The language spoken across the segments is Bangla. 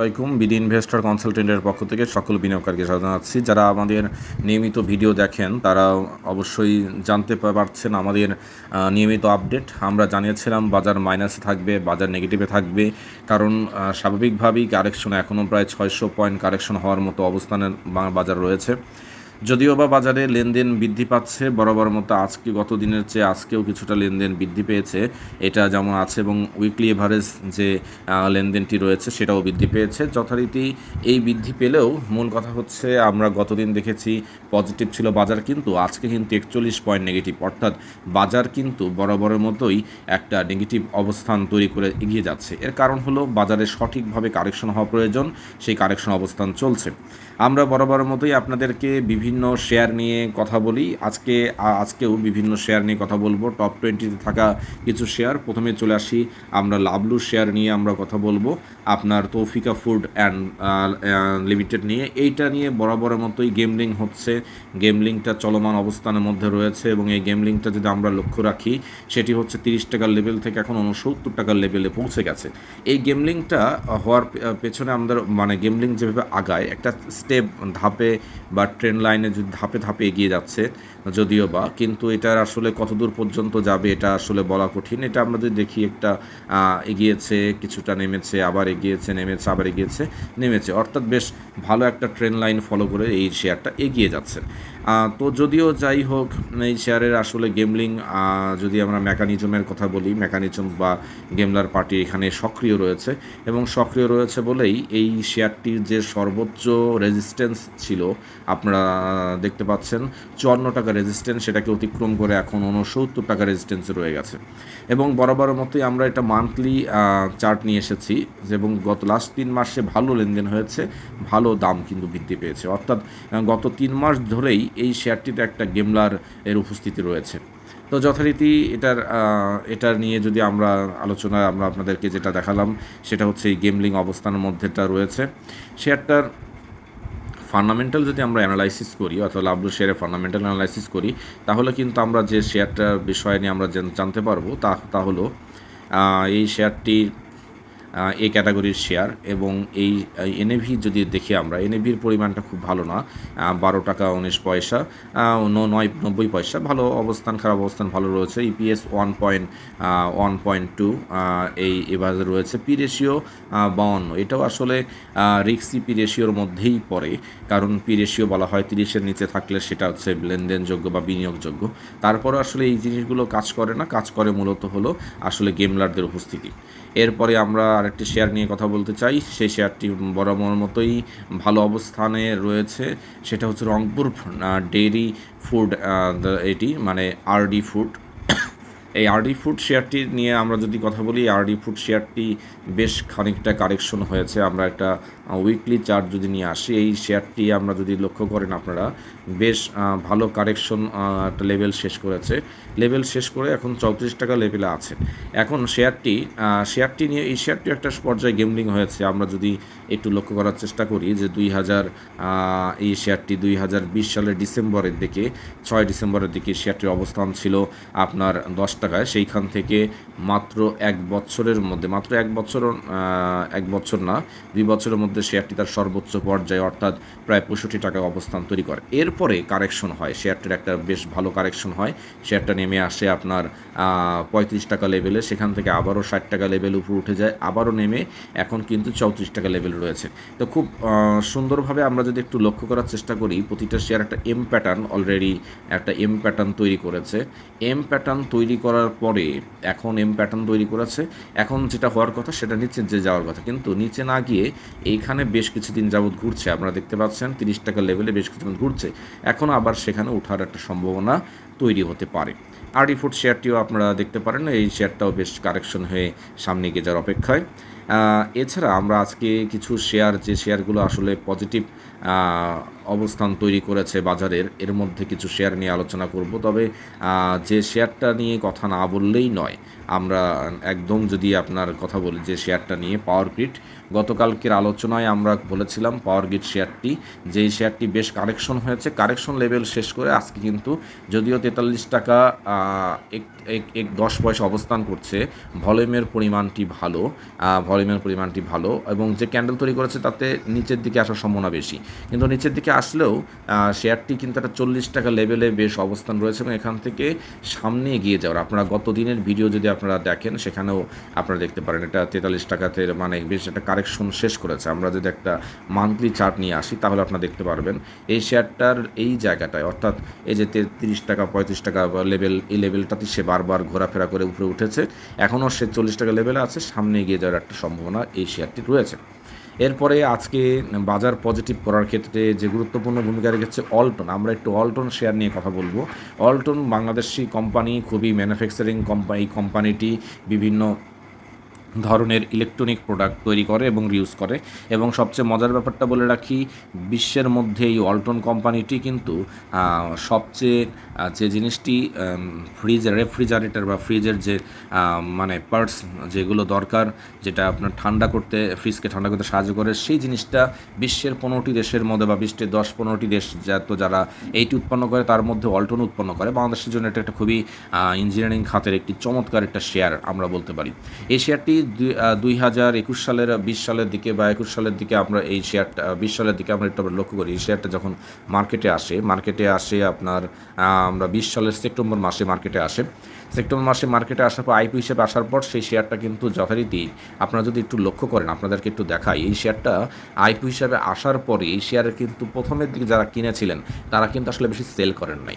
আসসালামাইকুম বিডি ইনভেস্টর কনসালটেন্টের পক্ষ থেকে সকল বিনিয়োগকারীকে জানাচ্ছি। যারা আমাদের নিয়মিত ভিডিও দেখেন, তারা অবশ্যই জানতে পারছেন আমাদের নিয়মিত আপডেট। আমরা জানিয়েছিলাম বাজার মাইনাসে থাকবে, বাজার নেগেটিভে থাকবে। কারণ স্বাভাবিকভাবেই কারেকশন এখনও প্রায় ছয়শো পয়েন্ট কারেকশন হওয়ার মতো অবস্থানের বাজার রয়েছে। যদিও বা বাজারে লেনদেন বৃদ্ধি পাচ্ছে, বরাবর মতো আজকে, গত দিনের চেয়ে আজকেও কিছুটা লেনদেন বৃদ্ধি পেয়েছে। এটা যেমন আছে এবং উইকলি এভারেজ যে লেনদেনটি রয়েছে সেটাও বৃদ্ধি পেয়েছে। যথারীতি এই বৃদ্ধি পেলেও মূল কথা হচ্ছে আমরা গতদিন দেখেছি পজিটিভ ছিল বাজার, কিন্তু আজকে কিন্তু একচল্লিশ পয়েন্ট নেগেটিভ অর্থাৎ বাজার কিন্তু বরাবরের মতোই একটা নেগেটিভ অবস্থান তৈরি করে এগিয়ে যাচ্ছে। এর কারণ হলো বাজারে সঠিকভাবে কারেকশন হওয়া প্রয়োজন, সেই কারেকশন অবস্থান চলছে। আমরা বরাবরের মতোই আপনাদেরকে বিভিন্ন শেয়ার নিয়ে কথা বলি। আজকে, আজকেও বিভিন্ন শেয়ার নিয়ে কথা বলব। টপ টোয়েন্টিতে থাকা কিছু শেয়ার প্রথমে চলে আসি, আমরা লাভলু শেয়ার নিয়ে আমরা কথা বলব। আপনার তৌফিকা ফুড অ্যান্ড লিমিটেড নিয়ে। এইটা নিয়ে বরাবরের মতোই গেমলিং হচ্ছে। গেমলিংটা চলমান অবস্থানের মধ্যে রয়েছে এবং এই গেমলিংটা যদি আমরা লক্ষ্য রাখি, সেটি হচ্ছে তিরিশ টাকার লেভেল থেকে এখন উনসত্তর টাকার লেভেলে পৌঁছে গেছে। এই গেমলিংটা হওয়ার পেছনে আমাদের মানে গেমলিং যেভাবে আগায়, একটা স্টেপ ধাপে বা ট্রেন লাইনে যদি ধাপে ধাপে এগিয়ে যাচ্ছে, যদিও বা, কিন্তু এটার আসলে কতদূর পর্যন্ত যাবে এটা আসলে বলা কঠিন। এটা আমরা যদি দেখি একটা এগিয়েছে, কিছুটা নেমেছে, আবার এগিয়েছে, নেমেছে, আবার এগিয়েছে, নেমেছে। অর্থাৎ বেশ ভালো একটা ট্রেন লাইন ফলো করে এই শেয়ারটা এগিয়ে যাচ্ছে। তো যদিও যাই হোক, এই শেয়ারের আসলে গেমলিং যদি আমরা মেকানিজমের কথা বলি মেকানিজম বা গেমলার পার্টি এখানে সক্রিয় রয়েছে এবং সক্রিয় রয়েছে বলেই এই শেয়ারটির যে সর্বোচ্চ রেজিস্ট্যান্স ছিল, আপনারা দেখতে পাচ্ছেন, চুয়ান্ন টাকা রেজিস্ট্যান্স সেটাকে অতিক্রম করে এখন উনসত্তর টাকা রেজিস্ট্যান্সে রয়ে গেছে। এবং বরাবর মতোই আমরা এটা মান্থলি চার্ট নিয়ে এসেছি, এবং গত লাস্ট তিন মাসে ভালো লেনদেন হয়েছে, ভালো দাম কিন্তু বৃদ্ধি পেয়েছে। অর্থাৎ গত তিন মাস ধরেই এই শেয়ারটিতে একটা গেমলার এর উপস্থিতি রয়েছে। তো যথারীতি এটার এটার নিয়ে যদি আমরা আলোচনা আমরা আপনাদেরকে যেটা দেখালাম সেটা হচ্ছে এই গেমলিং অবস্থানের মধ্যেটা রয়েছে। শেয়ারটার ফান্ডামেন্টাল যদি আমরা অ্যানালাইসিস করি অথবা লাভলু শেয়ারের ফান্ডামেন্টাল অ্যানালাইসিস করি তাহলে কিন্তু আমরা যে শেয়ারটার বিষয় নিয়ে আমরা জানতে পারব তা তা হলো এই শেয়ারটি আহ, এই ক্যাটাগরির শেয়ার এবং এই এনএভি যদি দেখি আমরা এনএভির পরিমাণটা খুব ভালো না বারো টাকা উনিশ পয়সা নয়, নব্বই পয়সা, ভালো অবস্থান, খারাপ অবস্থান ভালো রয়েছে। EPS one point one point two এই এভাবে রয়েছে। পি রেশিও বাউন্ন, এটাও আসলে রিক্সি পি রেশিওর মধ্যেই পড়ে, কারণ পি রেশিও বলা হয় তিরিশের নিচে থাকলে সেটা হচ্ছে লেনদেনযোগ্য বা বিনিয়োগযোগ্য। তারপরে আসলে এই জিনিসগুলো কাজ করে না, কাজ করে মূলত হলো আসলে গেমলারদের উপস্থিতি। এরপরে আমরা আরেকটি শেয়ার নিয়ে কথা বলতে চাই। সেই শেয়ারটি বরাবর মতোই ভালো অবস্থানে রয়েছে। সেটা হচ্ছে রংপুর ডেইরি ফুড এটি মানে আরডি ফুড এই আরডি ফুড শেয়ারটি নিয়ে আমরা যদি কথা বলি আরডি ফুড শেয়ারটি বেশ খানিকটা কারেকশন হয়েছে। আমরা একটা উইকলি চার্ট যদি নিয়ে আসি, এই শেয়ারটি আমরা যদি লক্ষ্য করেন আপনারা, বেশ ভালো কারেকশন একটা লেভেল শেষ করেছে। লেভেল শেষ করে এখন চৌত্রিশ টাকা লেভেলে আছে। এখন শেয়ারটি শেয়ারটি নিয়ে, এই শেয়ারটি একটা পর্যায়ে গেমলিং হয়েছে। আমরা যদি একটু লক্ষ্য করার চেষ্টা করি যে দুই হাজার এই শেয়ারটি দুই হাজার বিশ সালের ডিসেম্বরের দিকে, ছয় ডিসেম্বরের দিকে শেয়ারটির অবস্থান ছিল আপনার দশ টাকায়। সেইখান থেকে মাত্র এক বছরের মধ্যে, মাত্র এক বছর এক বছর না, দুই বছরের মধ্যে শেয়ারটি তার সর্বোচ্চ পর্যায়ে, অর্থাৎ প্রায় পঁয়ষট্টি টাকা অবস্থান তৈরি করে। এরপরে কারেকশন হয়, শেয়ারটির একটা বেশ ভালো কারেকশন হয়। শেয়ারটা নেমে আসে আপনার পঁয়ত্রিশ টাকা লেভেলে, সেখান থেকে আবারও ষাট টাকা লেভেল উপর উঠে যায়, আবারও নেমে এখন কিন্তু চৌত্রিশ টাকা লেভেল রয়েছে। তো খুব সুন্দরভাবে আমরা যদি একটু লক্ষ্য করার চেষ্টা করি, প্রতিটা শেয়ার একটা এম প্যাটার্ন অলরেডি একটা এম প্যাটার্ন তৈরি করেছে। এম প্যাটার্ন তৈরি করার পরে এখন এম প্যাটার্ন তৈরি করেছে। এখন যেটা হওয়ার কথা, সেটা নিচে যে যাওয়ার কথা। কিন্তু নিচে না গিয়ে এইখানে বেশ কিছুদিন যাবৎ ঘুরছে। আপনারা দেখতে পাচ্ছেন, তিরিশ টাকা লেভেলে বেশ কিছুদিন ঘুরছে। এখন আবার সেখানে ওঠার একটা সম্ভাবনা তৈরি হতে পারে। আর ফুড শেয়ারটিও আপনারা দেখতে পারেন, এই শেয়ারটাও বেশ কারেকশন হয়ে সামনে গিয়ে যাওয়ার অপেক্ষায়। এছাড়া আমরা আজকে কিছু শেয়ার যে শেয়ারগুলো আসলে পজিটিভ অবস্থান তৈরি করেছে বাজারের, এর মধ্যে কিছু শেয়ার নিয়ে আলোচনা করব। তবে যে শেয়ারটা নিয়ে কথা না বললেই নয়, আমরা একদম যদি আপনার কথা বলি যে শেয়ারটা নিয়ে পাওয়ার গ্রিড গতকালকের আলোচনায় আমরা বলেছিলাম পাওয়ার গ্রিড শেয়ারটি যেই শেয়ারটি বেশ কারেকশন হয়েছে কারেকশন লেভেল শেষ করে আজকে কিন্তু যদিও তেতাল্লিশ টাকা এক এক- এক দশ পয়সা অবস্থান করছে, ভলিউমের পরিমাণটি ভালো ভলিউমের পরিমাণটি ভালো এবং যে ক্যান্ডেল তৈরি করেছে তাতে নিচের দিকে আসার সম্ভাবনা বেশি। কিন্তু নিচের দিকে আসলেও শেয়ারটি কিন্তু একটা চল্লিশ টাকা লেভেলে বেশ অবস্থান রয়েছে এবং এখান থেকে সামনে এগিয়ে যাওয়ার, আপনারা গত দিনের ভিডিও যদি আপনারা দেখেন, সেখানেও আপনারা দেখতে পারেন, এটা তেতাল্লিশ টাকাতে মানে বেশ একটা কারেকশন শেষ করেছে। আমরা যদি একটা মান্থলি চার্ট নিয়ে আসি, তাহলে আপনারা দেখতে পারবেন, এই শেয়ারটার এই জায়গাটায়, অর্থাৎ এই যে তেত্রিশ টাকা, পঁয়ত্রিশ টাকা লেভেল এই লেভেলটাতে সে বারবার ঘোরাফেরা করে উপরে উঠেছে। এখনও সে চল্লিশ টাকা লেভেলে আছে, সামনে এগিয়ে যাওয়ার একটা সম্ভাবনা এই শেয়ারটি রয়েছে। এরপরে আজকে বাজার পজিটিভ করার ক্ষেত্রে যে গুরুত্বপূর্ণ ভূমিকা রেখেছে অল্টন আমরা একটু অল্টন শেয়ার নিয়ে কথা বলব। অল্টন বাংলাদেশি কোম্পানি খুবই ম্যানুফ্যাকচারিং কোম্পানি কোম্পানিটি বিভিন্ন ধরনের ইলেকট্রনিক প্রোডাক্ট তৈরি করে এবং ইউজ করে। এবং সবচেয়ে মজার ব্যাপারটা বলে রাখি, বিশ্বের মধ্যে এই অল্টন কোম্পানিটি কিন্তু সবচেয়ে যে জিনিসটি ফ্রিজ রেফ্রিজারেটর বা ফ্রিজের যে মানে পার্টস যেগুলো দরকার, যেটা আপনার ঠান্ডা করতে ফ্রিজকে ঠান্ডা করতে সাহায্য করে, সেই জিনিসটা বিশ্বের পনেরোটি দেশের মধ্যে বা বিশ্বের দশ পনেরোটি দেশ যত যারা এইটি উৎপন্ন করে, তার মধ্যে অল্টন উৎপন্ন করে। বাংলাদেশের জন্য এটা একটা খুবই ইঞ্জিনিয়ারিং খাতের একটি চমৎকার একটা শেয়ার আমরা বলতে পারি। এই শেয়ারটি দুই- হাজার একুশ সালের বিশ সালের দিকে বা একুশ সালের দিকে আমরা এই শেয়ারটা বিশ সালের দিকে আমরা একটু লক্ষ্য করি। এই শেয়ারটা যখন মার্কেটে আসে মার্কেটে আসে আপনার আমরা বিশ সালের সেপ্টেম্বর মাসে মার্কেটে আসে। সেপ্টেম্বর মাসে মার্কেটে আসার পর, আইপি হিসেবে আসার পর সেই শেয়ারটা কিন্তু যথারীতি আপনারা যদি একটু লক্ষ্য করেন, আপনাদেরকে একটু দেখাই, এই শেয়ারটা আইপি হিসাবে আসার পরে এই শেয়ারের কিন্তু প্রথমের দিকে যারা কিনেছিলেন, তারা কিন্তু আসলে বেশি সেল করেন নাই।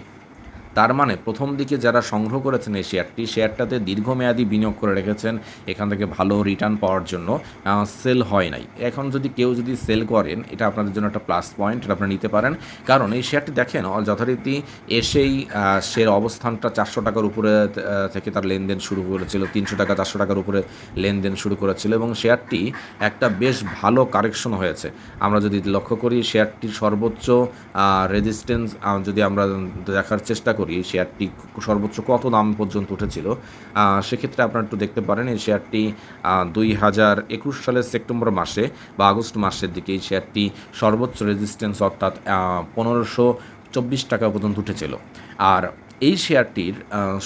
তার মানে প্রথম দিকে যারা সংগ্রহ করেছেন এই শেয়ারটি, শেয়ারটাতে দীর্ঘমেয়াদী বিনিয়োগ করে রেখেছেন, এখান থেকে ভালো রিটার্ন পাওয়ার জন্য সেল হয় নাই। এখন যদি কেউ যদি সেল করেন, এটা আপনাদের জন্য একটা প্লাস পয়েন্ট এটা আপনারা নিতে পারেন। কারণ এই শেয়ারটি দেখেন, যথারীতি এসেই শেয়ার অবস্থানটা চারশো টাকার উপরে থেকে তার লেনদেন শুরু করেছিল, তিনশো টাকা, চারশো টাকার উপরে লেনদেন শুরু করেছিল এবং শেয়ারটি একটা বেশ ভালো কারেকশন হয়েছে। আমরা যদি লক্ষ্য করি, শেয়ারটির সর্বোচ্চ রেজিস্ট্যান্স যদি আমরা দেখার চেষ্টা করি শেয়ারটি সর্বোচ্চ কত দাম পর্যন্ত উঠেছিল? সেক্ষেত্রে আপনারা একটু দেখতে পারেন, এই শেয়ারটি দুই হাজার একুশ সালের সেপ্টেম্বর মাসে বা আগস্ট মাসের দিকে এই শেয়ারটি সর্বোচ্চ রেজিস্ট্যান্স অর্থাৎ পনেরোশো চব্বিশ টাকা পর্যন্ত উঠেছিল। আর এই শেয়ারটির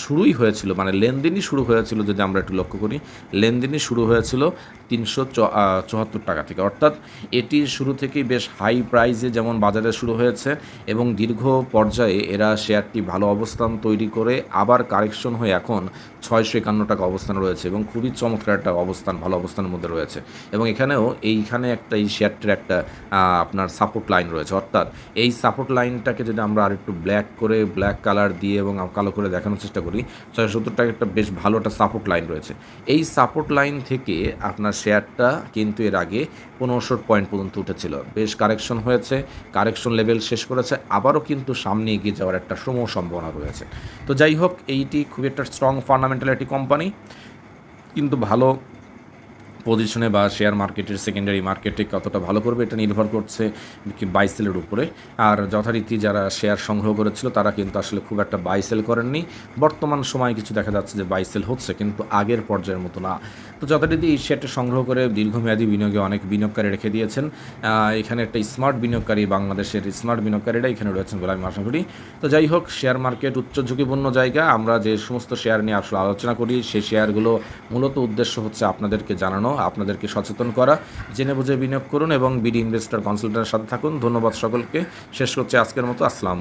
শুরুই হয়েছিল মানে লেনদেনই শুরু হয়েছিল যদি আমরা একটু লক্ষ্য করি, লেনদেনই শুরু হয়েছিল তিনশো চুয়াত্তর টাকা থেকে। অর্থাৎ এটি শুরু থেকেই বেশ হাই প্রাইজে যেমন বাজারে শুরু হয়েছে এবং দীর্ঘ পর্যায়ে এরা শেয়ারটি ভালো অবস্থান তৈরি করে আবার কারেকশন হয়ে এখন ছয়শো একান্ন টাকা অবস্থান রয়েছে এবং খুবই চমৎকার একটা অবস্থান, ভালো অবস্থানের মধ্যে রয়েছে। এবং এখানেও এইখানে একটা এই শেয়ারটির একটা আপনার সাপোর্ট লাইন রয়েছে। অর্থাৎ এই সাপোর্ট লাইনটাকে যদি আমরা আর একটু ব্ল্যাক করে ব্ল্যাক কালার দিয়ে এবং কালো করে দেখানোর চেষ্টা করি। ছয় সত্তর টাকা একটা বেশ ভালো একটা সাপোর্ট লাইন রয়েছে। এই সাপোর্ট লাইন থেকে আপনার শেয়ারটা কিন্তু এর আগে পনেরোশো পয়েন্ট পর্যন্ত উঠেছিল। বেশ কারেকশন হয়েছে কারেকশন লেভেল শেষ করেছে, আবারও কিন্তু সামনে এগিয়ে যাওয়ার একটা সম সম্ভাবনা রয়েছে। তো যাই হোক, এইটি খুব একটা স্ট্রং ফান্ডামেন্টাল একটি কোম্পানি কিন্তু ভালো পজিশনে বা শেয়ার মার্কেটের সেকেন্ডারি মার্কেটে কতটা ভালো করবে এটা নির্ভর করছে বাইসেলের উপরে। আর যথারীতি যারা শেয়ার সংগ্রহ করেছিল, তারা কিন্তু আসলে খুব একটা বাইসেল করেননি। বর্তমান সময় কিছু দেখা যাচ্ছে যে বাইসেল হচ্ছে, কিন্তু আগের পর্যায়ের মতো না। তো যথারীতি এই শেয়ারটা সংগ্রহ করে দীর্ঘমেয়াদী বিনিয়োগে অনেক বিনিয়োগকারী রেখে দিয়েছেন। এখানে একটা স্মার্ট বিনিয়োগকারী বাংলাদেশের স্মার্ট বিনিয়োগকারীরা এখানে রয়েছেন বলে আমি আশা করি তো যাই হোক শেয়ার মার্কেট উচ্চ ঝুঁকিপূর্ণ জায়গা। আমরা যে সমস্ত শেয়ার নিয়ে আসলে আলোচনা করি, সেই শেয়ারগুলো মূলত উদ্দেশ্য হচ্ছে আপনাদেরকে জানানো। আপনাদেরকে সচেতন করা, জেনে বুঝে বিনিয়োগ করুন এবং বিডি ইনভেস্টর কনসালটেন্টের সাথে থাকুন। ধন্যবাদ সকলকে। শেষ করছে আজকের মতো। আসসালাম